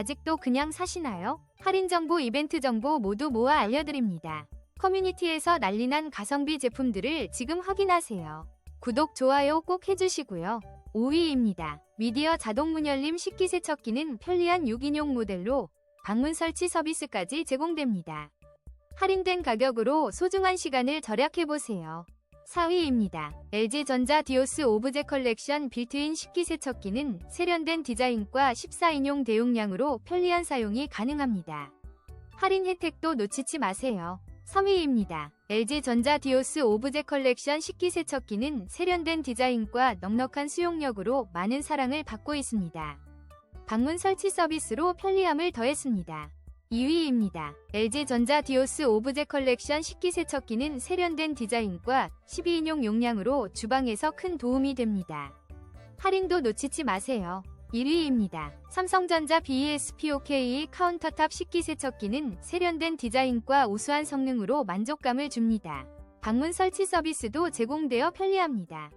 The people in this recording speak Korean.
아직도 그냥 사시나요? 할인 정보, 이벤트 정보 모두 모아 알려드립니다. 커뮤니티에서 난리난 가성비 제품들을 지금 확인하세요. 구독, 좋아요 꼭 해주시고요. 5위입니다. 미디어 자동 문열림 식기세척기는 편리한 6인용 모델로 방문 설치 서비스까지 제공됩니다. 할인된 가격으로 소중한 시간을 절약해보세요. 4위입니다. LG전자 디오스 오브제 컬렉션 빌트인 식기세척기는 세련된 디자인과 14인용 대용량으로 편리한 사용이 가능합니다. 할인 혜택도 놓치지 마세요. 3위입니다. LG전자 디오스 오브제 컬렉션 식기세척기는 세련된 디자인과 넉넉한 수용력으로 많은 사랑을 받고 있습니다. 방문 설치 서비스로 편리함을 더했습니다. 2위입니다. LG전자 디오스 오브제 컬렉션 식기세척기는 세련된 디자인과 12인용 용량으로 주방에서 큰 도움이 됩니다. 할인도 놓치지 마세요. 1위입니다. 삼성전자 BESPOK 카운터탑 식기세척기는 세련된 디자인과 우수한 성능으로 만족감을 줍니다. 방문 설치 서비스도 제공되어 편리합니다.